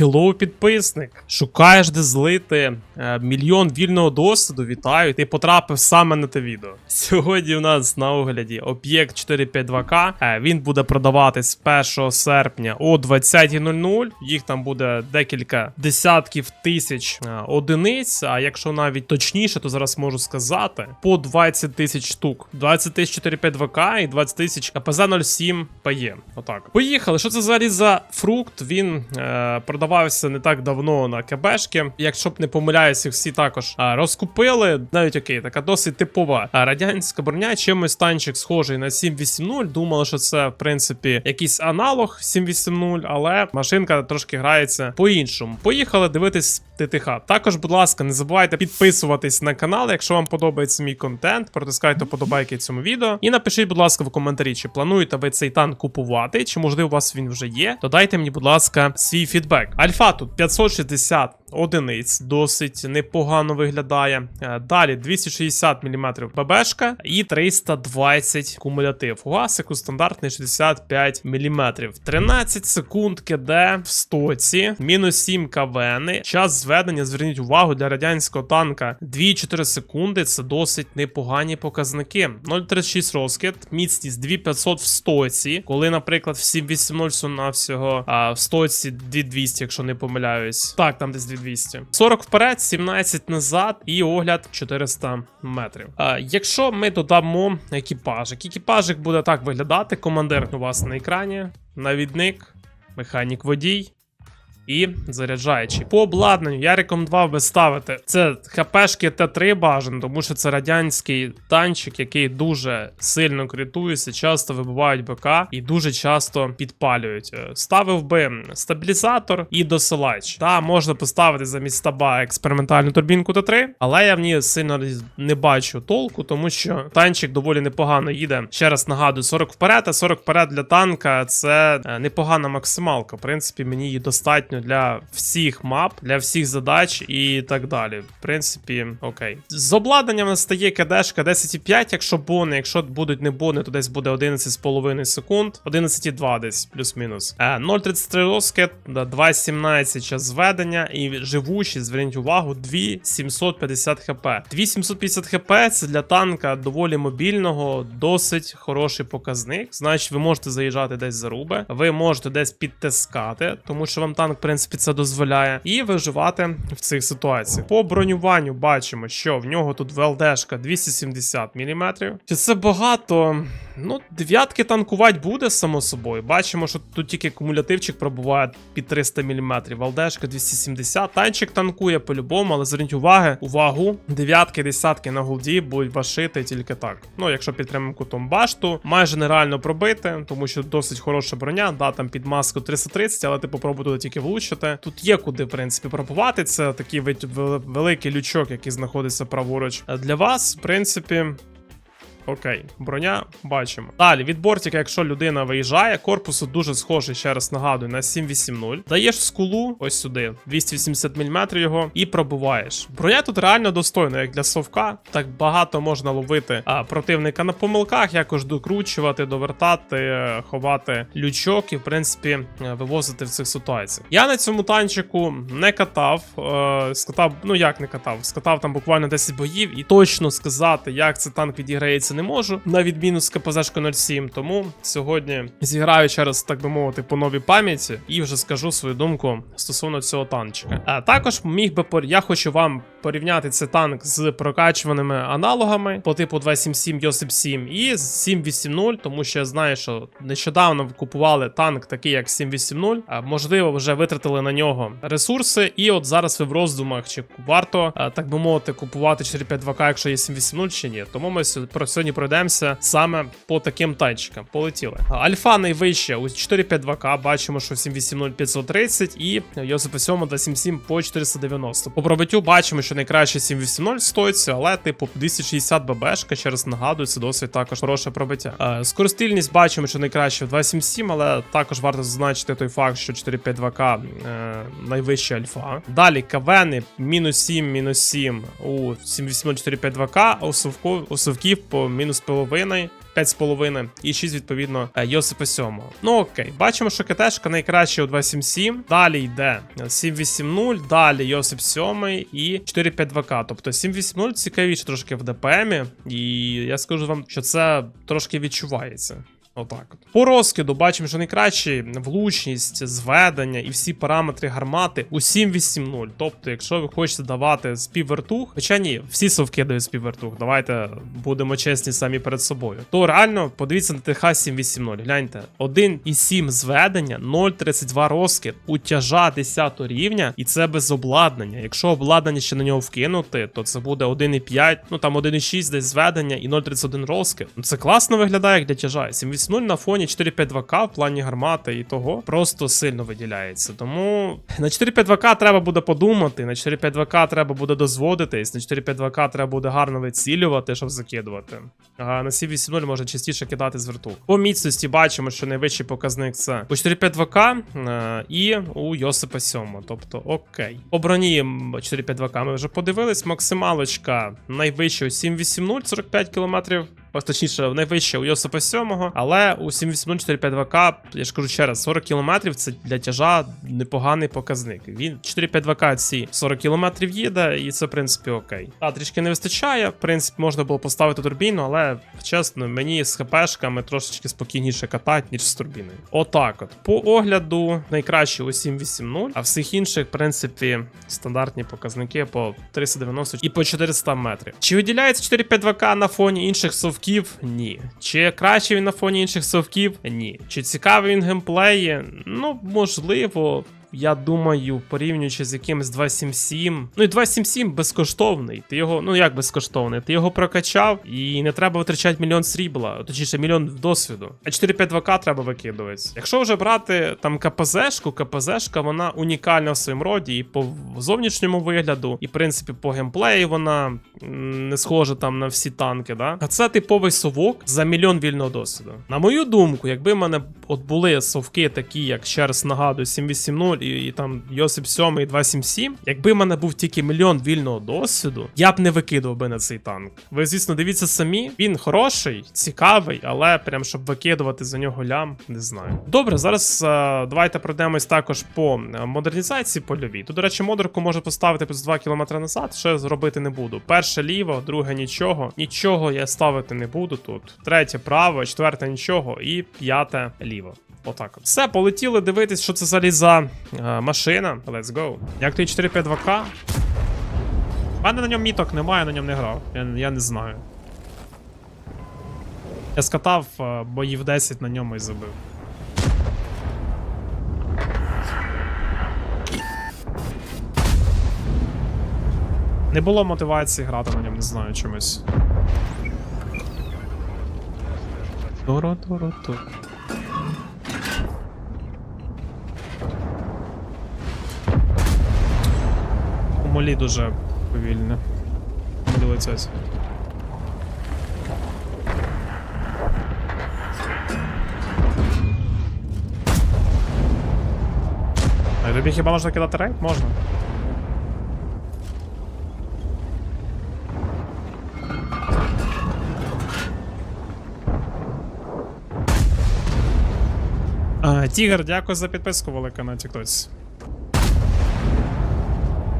Хеллоу, підписник. Шукаєш, де злити е, мільйон вільного досвіду. Вітаю, ти потрапив саме на те відео. Сьогодні у нас на огляді об'єкт 452К. Е, він буде продаватись 1 серпня о 20.00. Їх там буде декілька десятків тисяч е, одиниць. А якщо навіть точніше, то зараз можу сказати по 20 тисяч штук. 20 тисяч 452К і 20 тисяч КПЗ 07 ПЕ. Отак. Поїхали. Що це взагалі за фрукт? Він е, продавався не так давно на КБшки. Якщо б не помиляюся, їх всі також а, розкупили. Навіть окей, така досить типова а, радянська броня. Чимось танчик схожий на 780. Думали, що це в принципі якийсь аналог 780, але машинка трошки грається по-іншому. Поїхали дивитись ТТХ. Також, будь ласка, не забувайте підписуватись на канал, якщо вам подобається мій контент. Протискайте подобайки цьому відео. І напишіть, будь ласка, в коментарі, чи плануєте ви цей танк купувати, чи можливо у вас він вже є. Додайте мені, будь ласка, свій фідбек. Альфа тут 560 одиниць, досить непогано виглядає. Е, Далі 260 мм ББшка і 320 кумулятив. У гасику стандартний 65 мм. 13 секунд КД в стоці, мінус 7 КВН. Час зведення, зверніть увагу, для радянського танка 2-4 секунди. Це досить непогані показники. 0,36 розкид, міцність 2500 в стоці. Коли, наприклад, в 780 на всього а в стоці 2200, якщо не помиляюсь. Так, там десь 2200. 40 вперед, 17 назад і огляд 400 метрів. А, якщо ми додамо екіпажик, екіпажик буде так виглядати: командир у вас на екрані, навідник, механік водій. І заряджаючий. По обладнанню я рекомендував би ставити це ХПшки Т3 бажано, тому що це радянський танчик, який дуже сильно критується, часто вибивають БК і дуже часто підпалюють. Е, Ставив би стабілізатор і досилач. Та можна поставити замість стаба експериментальну турбінку Т3, але я в ній сильно не бачу толку, тому що танчик доволі непогано їде. Ще раз нагадую, 40 вперед, а 40 вперед для танка це е, непогана максималка. В принципі, мені її достатньо для всіх мап, для всіх задач і так далі. В принципі, окей. З обладнанням у нас стає КДшка 10,5, якщо бони, якщо будуть не бони, то десь буде 11,5 секунд, 11,2 десь плюс-мінус. Е, 0,33 розкид, 2,17 час зведення і живучість, зверніть увагу, 2,750 хп. 2,750 хп це для танка доволі мобільного, досить хороший показник. Значить, ви можете заїжджати десь за руби, ви можете десь підтискати, тому що вам танк, в принципі, це дозволяє, і виживати в цих ситуаціях. По бронюванню бачимо, що в нього тут ВЛДшка 270 мм. Чи це багато? Ну, дев'ятки танкувати буде, само собою. Бачимо, що тут тільки кумулятивчик пробуває під 300 мм. Валдешка 270. Танчик танкує по-любому, але зверніть уваги, увагу. Дев'ятки, десятки на голді будуть вашити тільки так. Ну, якщо під прямим кутом башту, майже нереально пробити, тому що досить хороша броня. Да, там під маску 330, але ти попробуй туди тільки влучити. Тут є куди, в принципі, пробувати. Це такий великий лючок, який знаходиться праворуч. Для вас, в принципі, Окей, броня бачимо. Далі від бортика, якщо людина виїжджає, корпусу дуже схожий, ще раз нагадую, на 780. Даєш скулу, ось сюди, 280 мм його, і пробуваєш. Броня тут реально достойна, як для совка. Так багато можна ловити а, противника на помилках, якось докручувати, довертати, ховати лючок і, в принципі, вивозити в цих ситуаціях. Я на цьому танчику не катав. Е, скатав, ну як не катав, скатав там буквально 10 боїв, і точно сказати, як цей танк відіграється, не можу, на відміну з КПЗ 07. Тому сьогодні зіграю ще раз, так би мовити, по новій пам'яті і вже скажу свою думку стосовно цього танчика. А також міг би я хочу вам порівняти цей танк з прокачуваними аналогами по типу 277 Йосип 7 і 780, тому що я знаю, що нещодавно купували танк, такий як 780, а можливо, вже витратили на нього ресурси, і от зараз ви в роздумах, чи варто, так би мовити, купувати 452К, якщо є 780 чи ні. Тому ми про сьогодні пройдемося саме по таким танчикам. Полетіли. Альфа найвища у 452К, бачимо, що 780 530 і Йосипа 7 277 по 490. По пробиттю бачимо, що найкраще 780 стоїться, але типу 260 ББшка, ще раз нагадую, це досить також хороше пробиття. Е, Скоростильність бачимо, що найкраще в 277, але також варто зазначити той факт, що 452К е, найвища альфа. Далі кавени мінус 7, мінус 7 у 780 452К, а у совків по мінус половини. 5,5 і 6, відповідно, е, Йосипа 7. Ну окей, бачимо, що КТшка найкраще у 2.7.7. Далі йде 7.8.0, далі Йосип 7 і 4.5.2К. Тобто 7.8.0 цікавіше трошки в ДПМі, і я скажу вам, що це трошки відчувається. Отак от. По розкиду бачимо, що найкращі влучність, зведення і всі параметри гармати у 7.8.0. Тобто, якщо ви хочете давати співвертух, хоча ні, всі совки дають співвертух, давайте будемо чесні самі перед собою. То реально подивіться на ТХ 7.8.0. Гляньте, 1,7 зведення, 0,32 розкид у тяжа 10 рівня, і це без обладнання. Якщо обладнання ще на нього вкинути, то це буде 1,5, ну там 1,6 десь зведення і 0,31 розкид. Ну це класно виглядає як для тяжа. 7.8.0 на фоні 4.5.2К в плані гармати і того просто сильно виділяється. Тому на 4.5.2К треба буде подумати, на 4.5.2К треба буде дозводитись, на 4.5.2К треба буде гарно вицілювати, щоб закидувати. А на 7.8.0 можна частіше кидати з верту. По міцності бачимо, що найвищий показник це у 4.5.2К е, і у Йосипа 7. Тобто, окей. По броні м, 4.5.2К ми вже подивились. Максималочка найвища у 7.8.0, 45 км. Ось точніше, найвище у Йосипа 7, але у 78045 к я ж кажу ще раз, 40 км це для тяжа непоганий показник. Він 452К ці 40 км їде, і це, в принципі, окей. А трішки не вистачає. В принципі, можна було поставити турбіну, але чесно, мені з ХПшками трошечки спокійніше катати, ніж з турбіною. Отак от. По огляду найкраще у 780, а всіх інших, в принципі, стандартні показники по 390 і по 400 метрів. Чи виділяється 452К на фоні інших совків? Ні. Чи краще він на фоні інших совків? Ні. Чи цікавий він геймплеї? Ну, можливо. Я думаю, порівнюючи з якимось 277. Ну і 277 безкоштовний. Ти його, ну як безкоштовний, ти його прокачав і не треба витрачати мільйон срібла, точніше мільйон досвіду. А 452К треба викидувати. Якщо вже брати там КПЗшку, КПЗшка вона унікальна в своєму роді, і по зовнішньому вигляду, і в принципі по геймплею вона не схожа там на всі танки. Да? А це типовий совок за мільйон вільного досвіду. На мою думку, якби в мене от були совки такі, як ще раз нагадую, 780 і, і там Йосип 7 і 277, якби в мене був тільки мільйон вільного досвіду, я б не викидував би на цей танк. Ви, звісно, дивіться самі. Він хороший, цікавий, але прям щоб викидувати за нього лям, не знаю. Добре, зараз е, давайте пройдемось також по е, модернізації польовій. Тут, до речі, модерку можу поставити плюс 2 км назад, ще зробити не буду. Перше ліво, друге нічого. Нічого я ставити не буду тут. Третє право, четверте нічого і п'яте ліво. Отак. от. Все, полетіли дивитись, що це взагалі за е, машина. Let's go. Як той 452К? У мене на ньому міток немає, на ньому не грав. Я, я не знаю. Я скатав е, боїв 10 на ньому і забив. Не було мотивації грати на ньому, не знаю чомусь. Туро-туро-ту. У молі дуже повільне. Дивиться. А тобі хіба можна кидати рейд? Можна. Тігр, дякую за підписку велика на Тіктоці.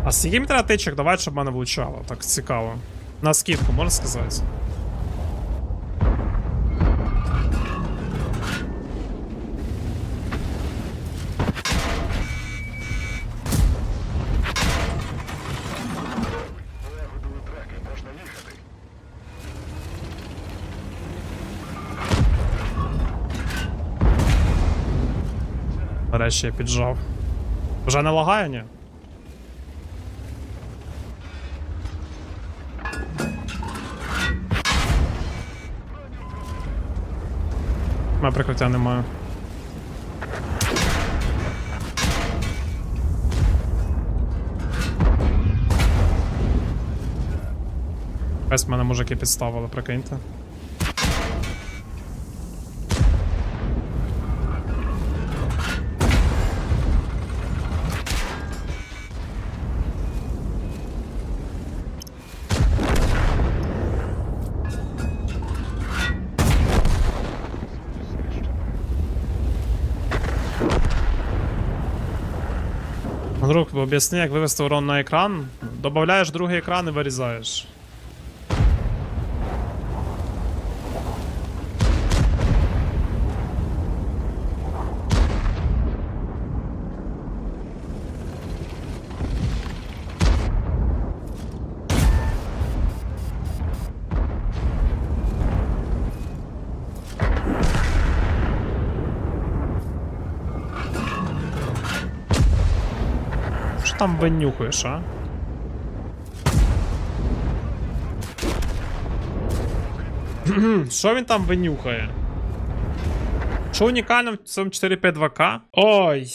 А скільки треба тичок Давай, щоб мене влучало? Так цікаво. На скидку, можна сказати? Нарешті я піджав. Вже не лагає, ні? Мене прикриття немає. Весь мене мужики підставили, прикиньте. Друг, об'ясни, як вивести урон на екран. Добавляєш другий екран і вирізаєш. Там винюхаєш, а? Що він там винюхає? Що унікально в цьому 452К? Ой,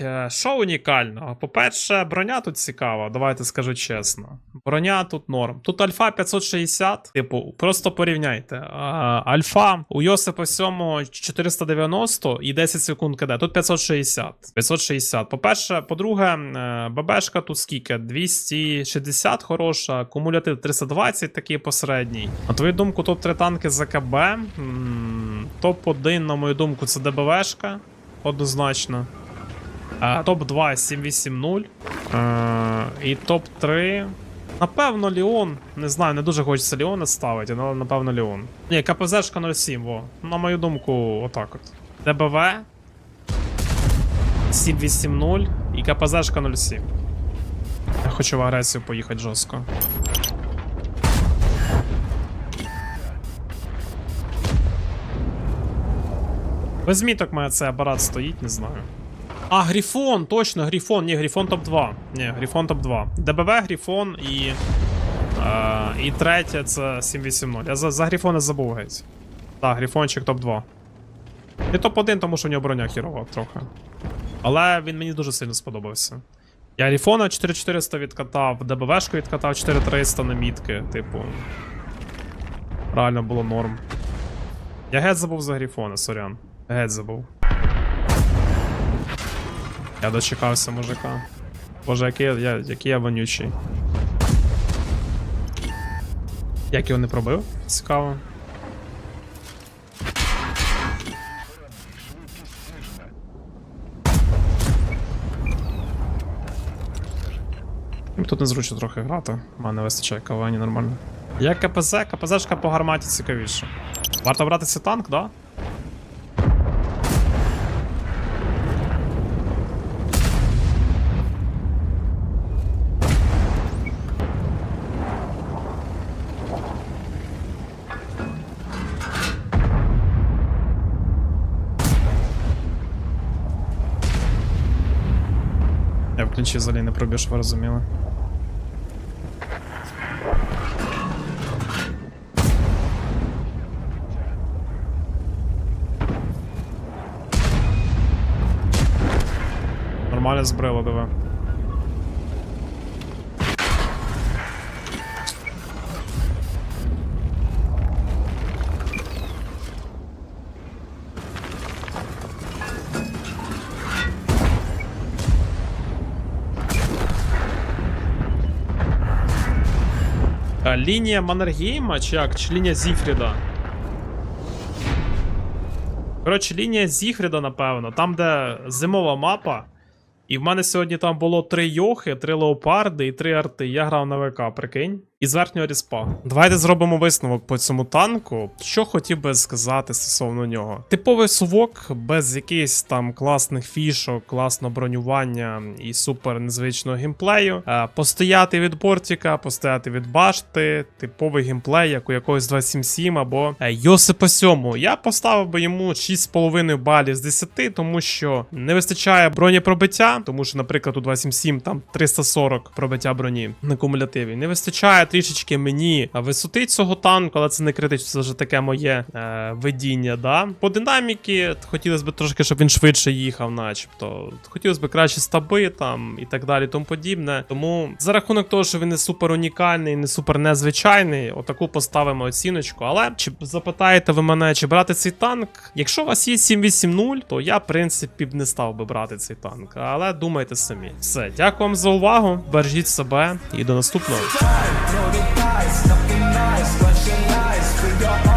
е, що унікального? По-перше, броня тут цікава, давайте скажу чесно. Броня тут норм. Тут альфа 560, типу, просто порівняйте. Альфа у Йосипа 7 490 і 10 секунд КД. Тут 560. 560. По-перше, по-друге, е, ББшка тут скільки? 260 хороша, кумулятив 320, такий посередній. На твою думку, топ-3 танки з АКБ. М, Топ-1, на мою думку, це ДБВшка. Однозначно. А, топ-2 780. Е, і топ-3. Напевно, Ліон. Не знаю, не дуже хочеться Ліона ставити, але напевно Ліон. Ні, КПЗшка 07, во. На мою думку, отак от. ДБВ 780 і КПЗшка 07. Я хочу в агресію поїхати жорстко. Без міток має цей апарат стоїть, не знаю. А, Грифон, точно, Грифон. Ні, Грифон топ-2. Ні, Грифон топ-2. ДБВ, Грифон і. Е, і третє це 780. Я за, за Грифона забув геть. Так, Грифончик топ-2. І топ-1, тому що в нього броня хірова трохи. Але він мені дуже сильно сподобався. Я Грифона 4400 відкатав, ДБВшку відкатав 4300 на мітки, типу. Реально було норм. Я геть забув за Грифона, сорян. Геть забув. Я дочекався мужика. Боже, який я, який я вонючий. Як його не пробив? Цікаво. Ну, Тут незручно трохи грати. У мене вистачає кавані нормально. Як КПЗ, КПЗшка по гарматі цікавіше. Варто брати цей танк, да? Клінчі взагалі не пробіж, ви розуміли. Нормально збрило, диви. Лінія Маннергейма, чи як? Чи лінія Зіфріда? Коротше, лінія Зіфріда, напевно, там, де зимова мапа. І в мене сьогодні там було три йохи, три леопарди і три арти. Я грав на ВК, прикинь. Із верхнього ріспа. Давайте зробимо висновок по цьому танку. Що хотів би сказати стосовно нього. Типовий сувок без якихось там класних фішок, класного бронювання і супер незвичного геймплею. Е, постояти від бортика, постояти від башти, типовий геймплей, як у якогось 277 або е, Йосипа 7. Я поставив би йому 6,5 балів з 10, тому що не вистачає бронепробиття, тому що, наприклад, у 277 там 340 пробиття броні на кумулятиві. Не вистачає трішечки мені висоти цього танку, але це не критично, це вже таке моє е, видіння. Да? По динаміки хотілося б трошки, щоб він швидше їхав, начебто. Хотілося б краще стаби там і так далі, тому подібне. Тому за рахунок того, що він не супер унікальний, не супер незвичайний, отаку поставимо оціночку. Але чи запитаєте ви мене, чи брати цей танк? Якщо у вас є 780, то я, в принципі, б не став би брати цей танк. Але думайте самі. Все, дякую вам за увагу. Бережіть себе і до наступного. loaded dice, nothing nice, clutching nice, clear your